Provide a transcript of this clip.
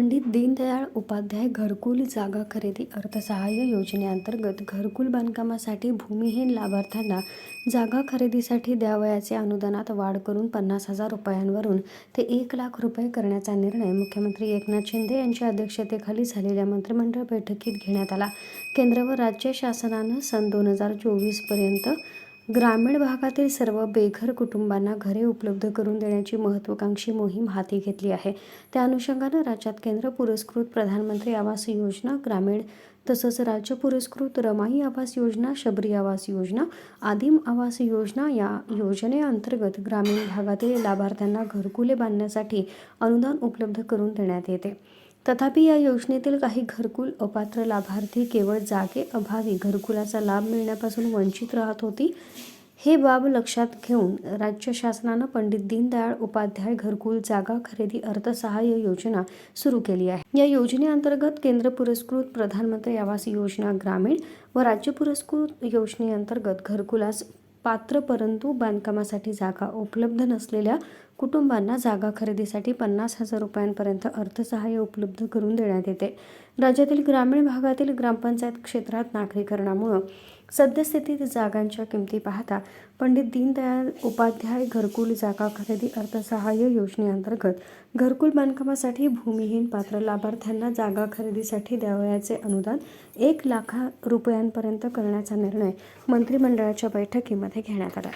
पंडित दीनदयाळ उपाध्याय घरकुल जागा खरेदी अर्थसहाय्य योजनेअंतर्गत घरकुल बांधकामासाठी भूमिहीन लाभार्थ्यांना जागा खरेदीसाठी द्यावयाचे अनुदानात वाढ करून पन्नास हजार रुपयांवरून ते एक लाख रुपये करण्याचा निर्णय मुख्यमंत्री एकनाथ शिंदे यांच्या अध्यक्षतेखाली झालेल्या मंत्रिमंडळ बैठकीत घेण्यात आला. केंद्र व राज्य शासनानं सन दोन हजार चोवीसपर्यंत ग्रामीण भागातील सर्व बेघर कुटुंबांना घरे उपलब्ध करून देण्याची महत्त्वाकांक्षी मोहीम हाती घेतली आहे. त्या अनुषंगानं राज्यात केंद्र पुरस्कृत प्रधानमंत्री आवास योजना ग्रामीण तसंच राज्य पुरस्कृत रमाई आवास योजना शबरी आवास योजना आदिम आवास योजना या योजनेअंतर्गत ग्रामीण भागातील लाभार्थ्यांना घरकुले बांधण्यासाठी अनुदान उपलब्ध करून देण्यात येते. तथापि या योजनेतील काही घरकुल अपात्र लाभार्थी केवळ जागे अभावी घरकुलाचा लाभ मिळण्यापासून वंचित राहत होती. हे बाब लक्षात घेऊन राज्य शासनानं पंडित दीनदयाळ उपाध्याय घरकुल जागा खरेदी अर्थसहाय्य योजना सुरू केली आहे. या योजनेअंतर्गत केंद्र पुरस्कृत प्रधानमंत्री आवास योजना ग्रामीण व राज्य पुरस्कृत योजनेअंतर्गत घरकुलास पात्र परंतु बांधकामासाठी जागा उपलब्ध नसलेल्या कुटुंबांना जागा खरेदीसाठी पन्नास हजार रुपयांपर्यंत अर्थसहाय्य उपलब्ध करून देण्यात येते. राज्यातील ग्रामीण भागातील ग्रामपंचायत क्षेत्रात नागरीकरणामुळं सद्यस्थितीत जागांच्या किमती पाहता पंडित दीनदयाळ उपाध्याय घरकुल जागा खरेदी अर्थसहाय्य योजनेअंतर्गत घरकुल बांधकामासाठी भूमिहीन पात्र लाभार्थ्यांना जागा खरेदीसाठी द्यावयाचे अनुदान एक लाखा रुपयांपर्यंत करण्याचा निर्णय मंत्रिमंडळाच्या बैठकीमध्ये घेण्यात आला.